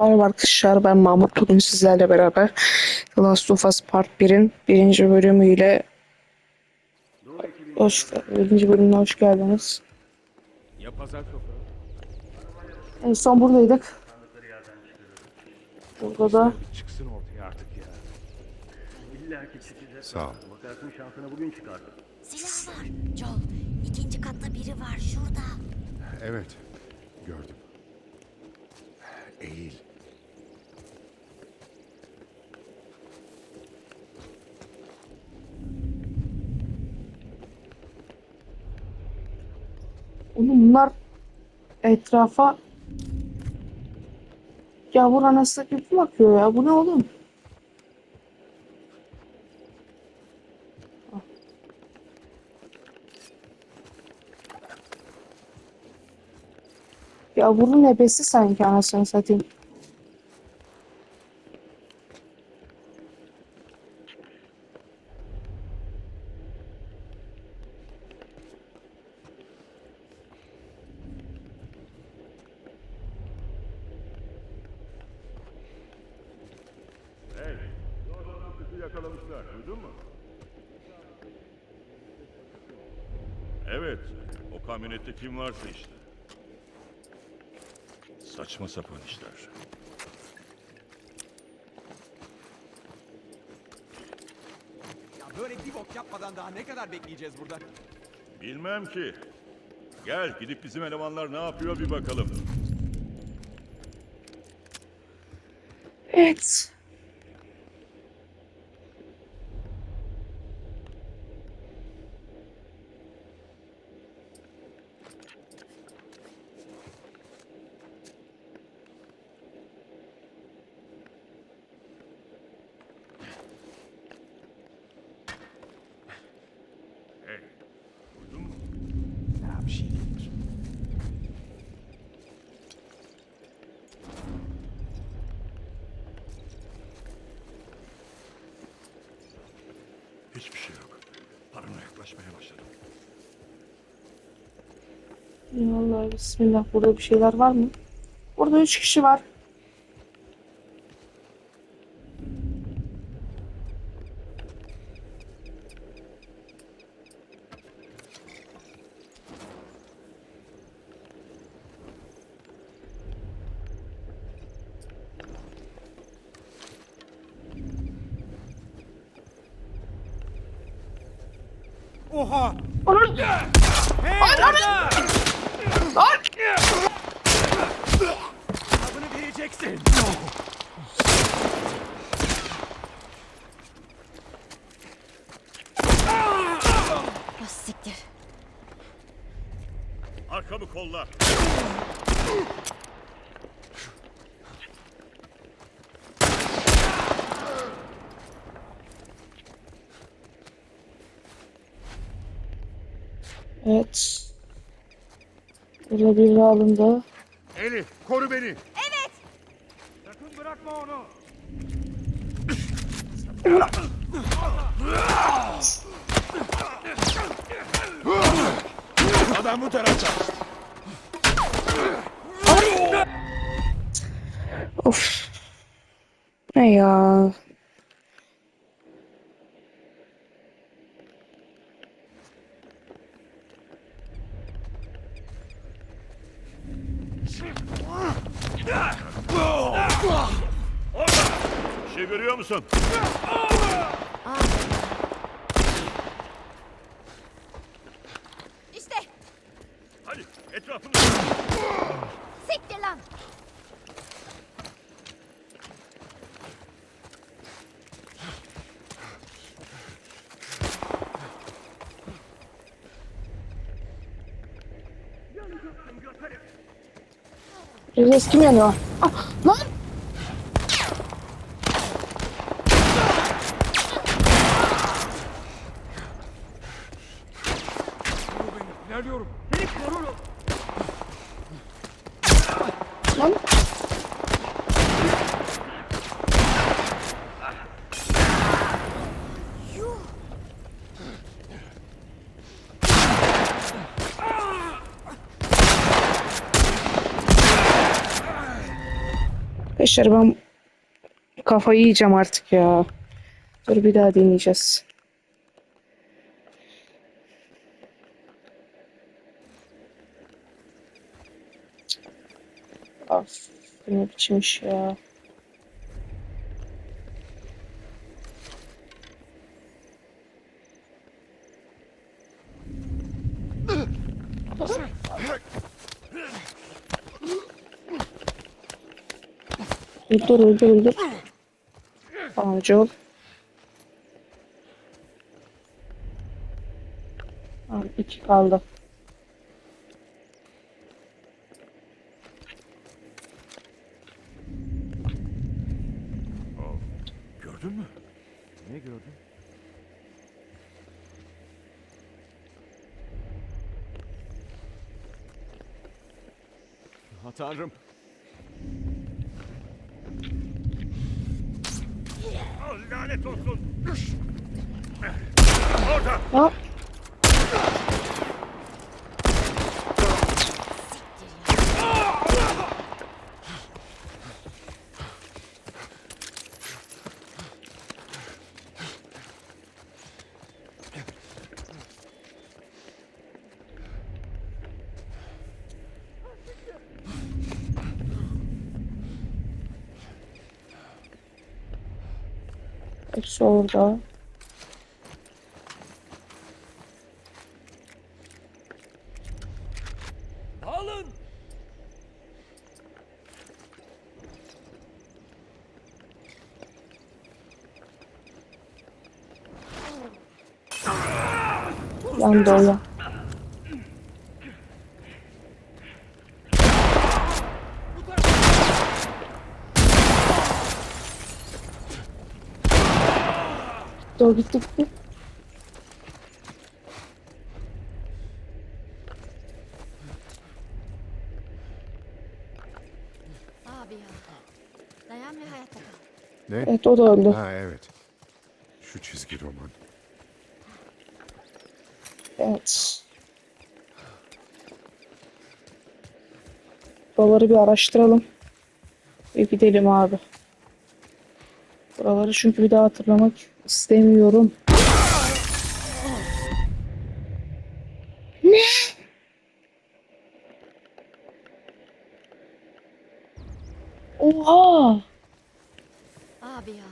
Merhaba arkadaşlar ben Mahmut bugün sizlerle beraber The Last of Us Part 1'in birinci bölümüyle hoş, birinci bölümüne hoş geldiniz. Ya pazar toprağı? En son buradaydık. Burada da Çıksın ortaya artık ya. İlla ki çıkacak. Sağ ol. Bakarsın şansına bugün çıkardı. Silah var. Joel, ikinci katta biri var şurada. Evet. Gördüm. Eğil. oğlum bunlar etrafa yavur anası gibi bakıyor ya. Bu ne oğlum? Yavurun ebesi sanki anasını satayım. Hey, bu adamın kızı yakalamışlar. Duydun mu? Evet, kamyonette kim varsa işte. Saçma sapan işler. Ya böyle bir bok yapmadan daha ne kadar bekleyeceğiz burada? Bilmem ki. Gel gidip bizim elemanlar ne yapıyor bir bakalım. Evet. Hey, duydun mu? Ya bir şey değildir. Hiçbir şey yok. Parana yaklaşmaya başladım. Vallahi bismillah burada bir şeyler var mı? Burada üç kişi var. Oha! Onun Hey orada! Vereceksin. Ah siktir. Arkamı kolla. Evet. Burada biri alındı. Elif, koru beni. Adam bu tarafta. Of. Ne ya? Bir şey görüyor musun? İşte Hadi etrafını... siktir lan. Reis kim yanıyor? Ah, lan! Koru beni. İlerliyorum. Lan! Arkadaşlar ben kafayı yiyeceğim artık ya. Dur bir daha deneyeceğiz. Of, ne biçim iş ya. Öldür öldür öldür. Ağacı ol. Abi iki kaldı. Gördün mü? Ne gördün? Ha tanrım. Al lanet olsun. Orada. Ha? Hepsi orada. Alın. Yandı o ya. Dur gitti gitti. Abi ya. Dayan ve hayatta kal. Ne? Evet o da öldü. Ha evet. Şu çizgi roman. Evet. Buraları bir araştıralım. Ve gidelim abi. Buraları çünkü bir daha hatırlamak istemiyorum. Ne? Oha! Abi ya.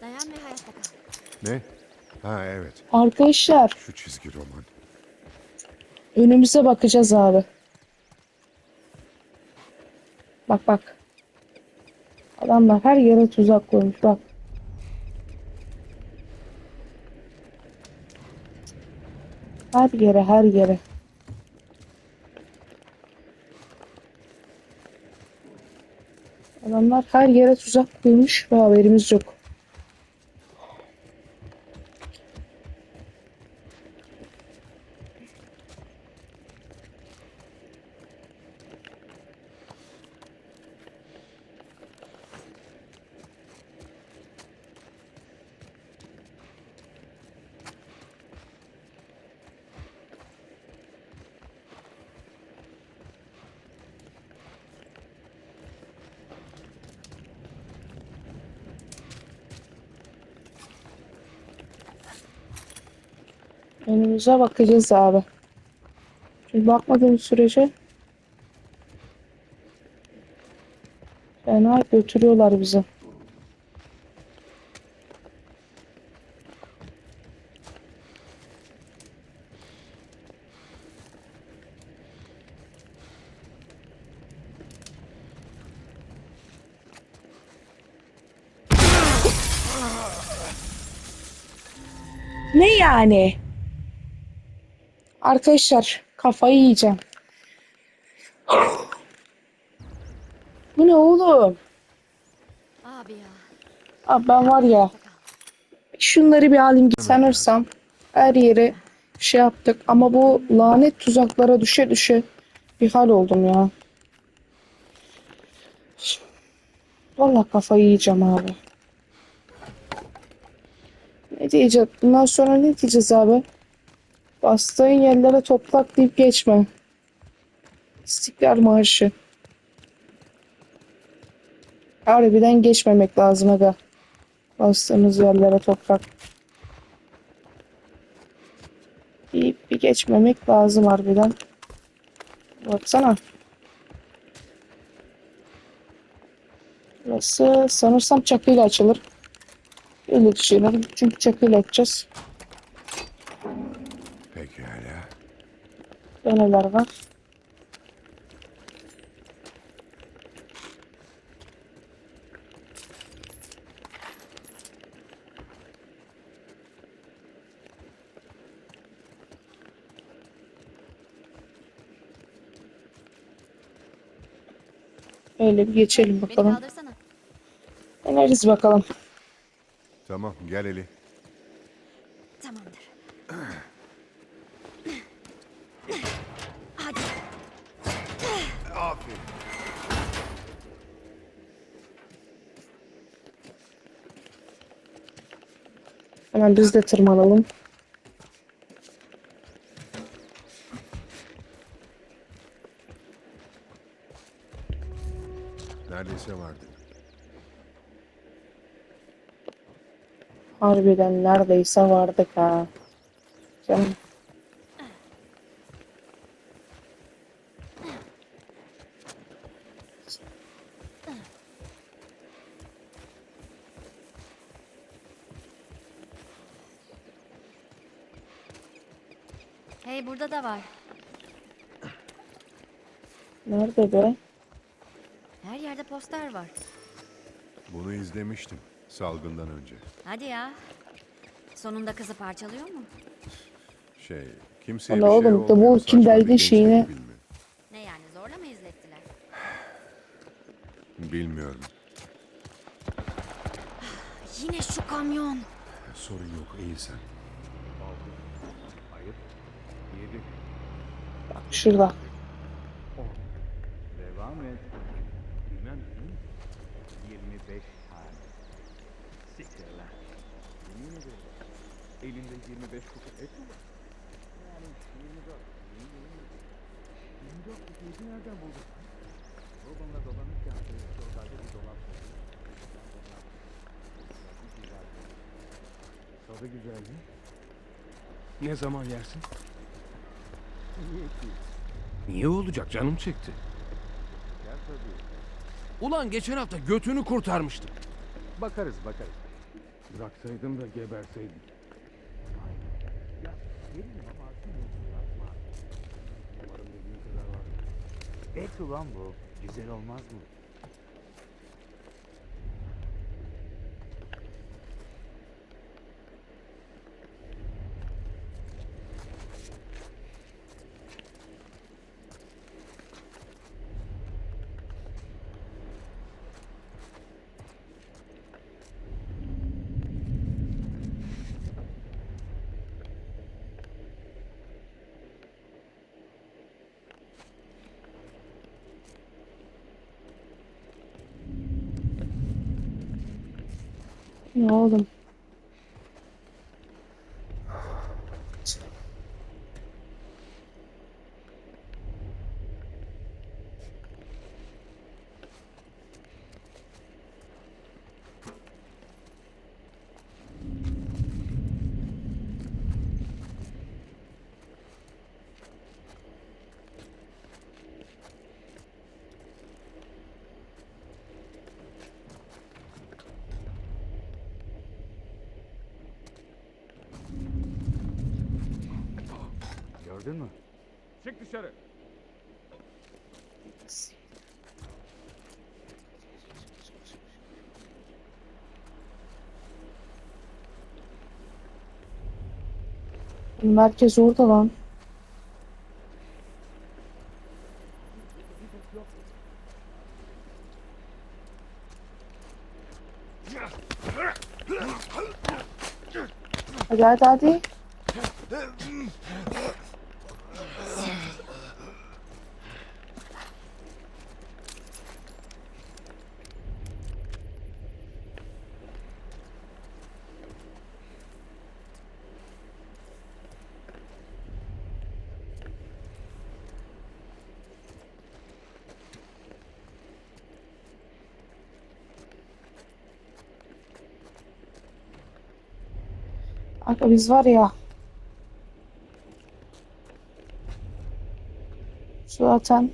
Dayan ve hayatta kal. Ne? Ha evet. Arkadaşlar Şu çizgi roman. önümüze bakacağız abi. Bak bak. Adamlar her yere tuzak koymuş bak. Her yere her yere. Adamlar her yere tuzak koymuş ve haberimiz yok. Önümüze bakacağız abi. Şimdi bakmadığımız sürece fena götürüyorlar bizi. Ne yani? Arkadaşlar kafayı yiyeceğim. Bu ne oğlum? Abi ya. Abi ben var ya şunları bir alayım sanırsam her yere şey yaptık ama bu lanet tuzaklara düşe düşe bir hal oldum ya. Vallahi kafayı yiyeceğim abi. Ne diyeceğiz? Bundan sonra ne diyeceğiz abi? Bastığın yerlere toprak deyip geçme. İstiklal Marşı. Harbiden geçmemek lazım aga. Bastığımız yerlere toprak. Bir, bir geçmemek lazım harbiden. Baksana. Burası sanırsam çakıyla açılır. Öyle düşünüyorum. Çünkü çakıyla açacağız. Ve neler var? Öyle bir geçelim bakalım. Deneriz bakalım. Tamam gel Eli. Hemen biz de tırmanalım. Neredeyse vardı. Harbiden neredeyse vardık ha. Canım. Burada da var. Nerede be? Her yerde poster var. Bunu izlemiştim salgından önce. Hadi ya. Sonunda kızı parçalıyor mu? Şey, kimseye Ulan bir şey oğlum, The olmuyor. Walking Saçma bir şeyini- değil mi? Ne yani zorla mı izlettiler? Bilmiyorum. Yine şu kamyon. Sorun yok, iyi sen. Bak şurada. Devam et. Bilmem mi? 25 tane. Siktir lan. Yemin ederim. Elinde 25 kutu et mi var? Yani 24. 24 kutu eti nereden buldun? Babamla dolanırken şuralarda bir dolap buldum. Tadı güzel mi? Ne zaman yersin? Niye ki? Niye olacak canım çekti. Gel tabii. Ulan geçen hafta götünü kurtarmıştım. Bakarız bakarız. Bıraksaydım da geberseydim. Et ulan bu. Güzel olmaz mı? Ne oğlum? Merkez orada lan. Hadi hadi hadi. Kanka biz var ya. Zaten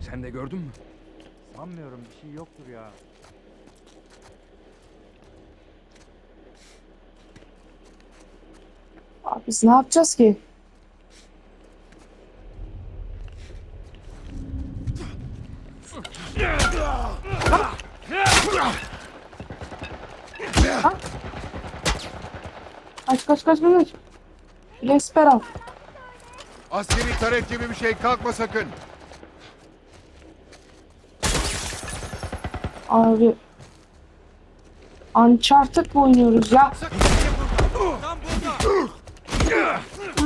Sen de gördün mü? Sanmıyorum bir şey yoktur ya. Biz ne yapacağız ki? Ha? Kaç kaç kaç kaç. Lesper al. Askeri taret gibi bir şey kalkma sakın. Abi. Uncharted mı oynuyoruz ya? Tam burada. うん!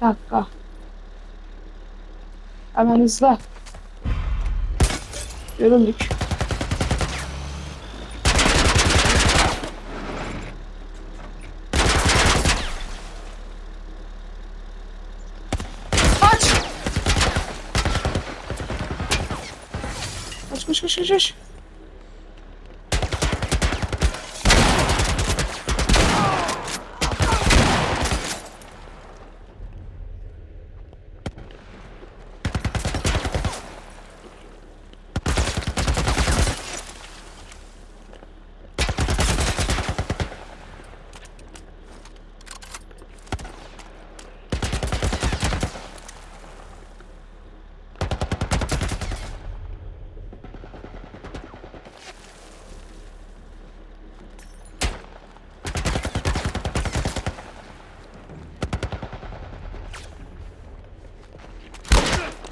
Bir dakika. Hemen hızla. Görüldük. Kaç! Kaç kaç kaç kaç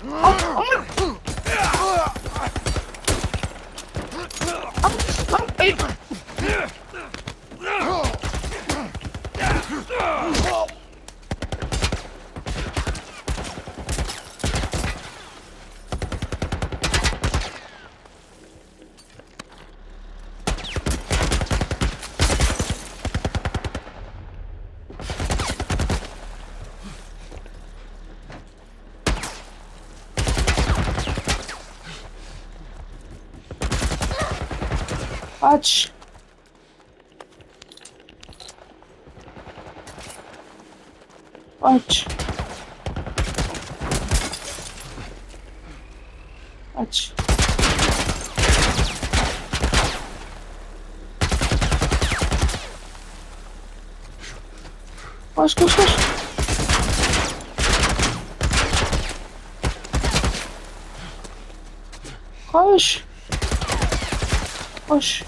kaç. Ay! Aç. Aç. Aç. Koş koş koş. Koş. Koş.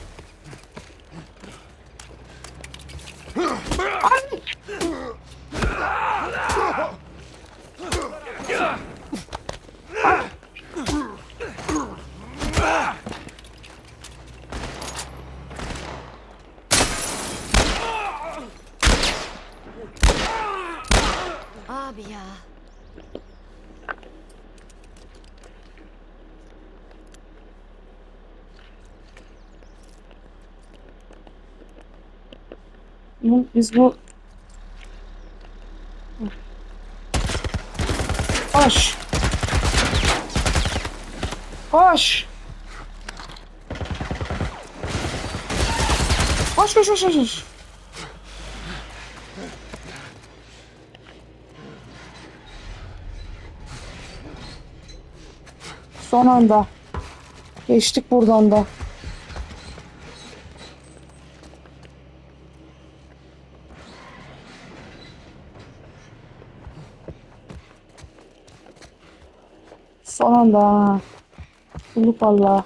Abi ya. Bu- Biz bu... Koş. Koş. Koş koş koş koş, Son anda. Geçtik buradan da. Son anda. Bulduk valla.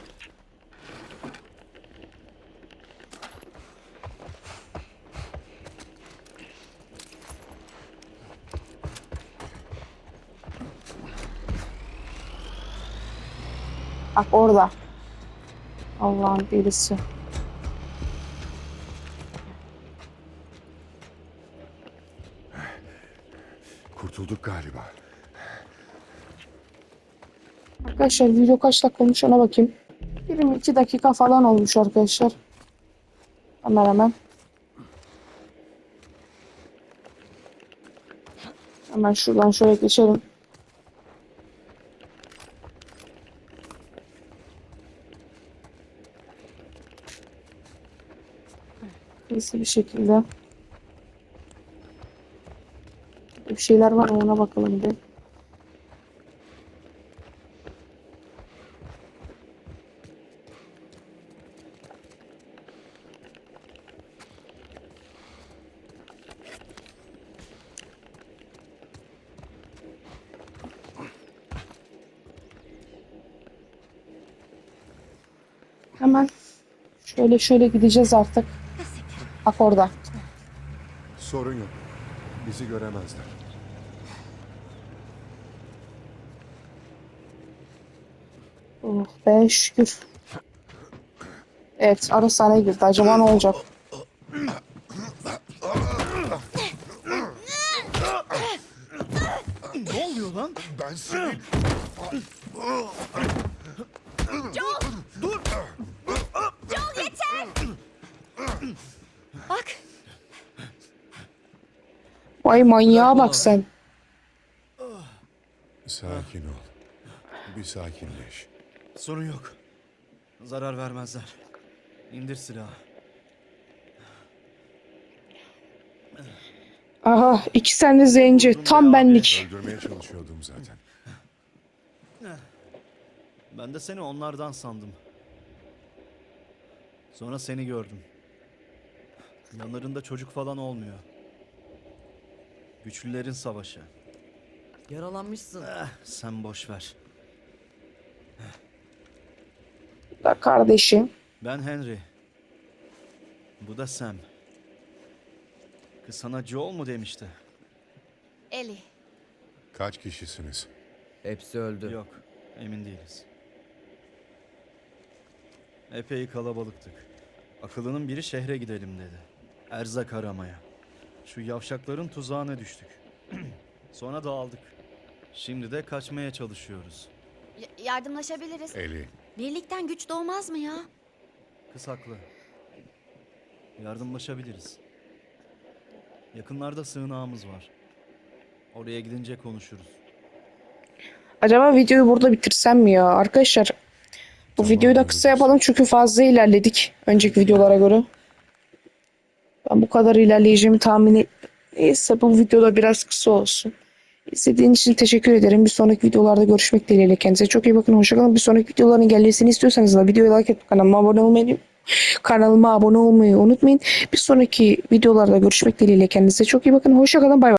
Bak orada. Allah'ın delisi. Kurtulduk galiba. Arkadaşlar video kaç dakika olmuş ona bakayım. 22 dakika falan olmuş arkadaşlar. Hemen hemen. Hemen şuradan şöyle geçelim. Hızlı bir şekilde. Bir şeyler var mı ona bakalım bir. Hemen şöyle şöyle gideceğiz artık. Bak orada. Sorun yok. Bizi göremezler. Oh be şükür. Evet ara sahne girdi. Acaba ne olacak? Ne oluyor lan? Ben seni... Bak Vay manyağa bak sen. Sakin ol. Bir sakinleş. Sorun yok. Zarar vermezler. İndir silahı. Aha iki tane zenci. Tam benlik. Öldürmeye çalışıyordum zaten. Ben de seni onlardan sandım. Sonra seni gördüm. Yanlarında çocuk falan olmuyor. Güçlülerin savaşı. Yaralanmışsın. Eh, sen boş ver. Da kardeşim. Ben Henry. Bu da Sam. Kız sana Joel mu demişti? Eli. Kaç kişisiniz? Hepsi öldü. Yok, emin değiliz. Epey kalabalıktık. Akıllının biri şehre gidelim dedi. Erzak aramaya. Şu yavşakların tuzağına düştük. Sonra dağıldık. Şimdi de kaçmaya çalışıyoruz. Y- yardımlaşabiliriz. Eli. Birlikten güç doğmaz mı ya? Kız haklı. Yardımlaşabiliriz. Yakınlarda sığınağımız var. Oraya gidince konuşuruz. Acaba videoyu burada bitirsem mi ya? Arkadaşlar bu Tamam, videoyu da kısa yapalım çünkü fazla ilerledik önceki videolara göre. Ben bu kadar ilerleyeceğimi tahmin et... Neyse bu videoda biraz kısa olsun. İzlediğin için teşekkür ederim. Bir sonraki videolarda görüşmek dileğiyle. Kendinize çok iyi bakın. Hoşçakalın. Bir sonraki videoların gelmesini istiyorsanız da videoyu like et. Kanalıma abone olmayı kanalıma abone olmayı unutmayın. Bir sonraki videolarda görüşmek dileğiyle. Kendinize çok iyi bakın. Hoşçakalın. Bay bay.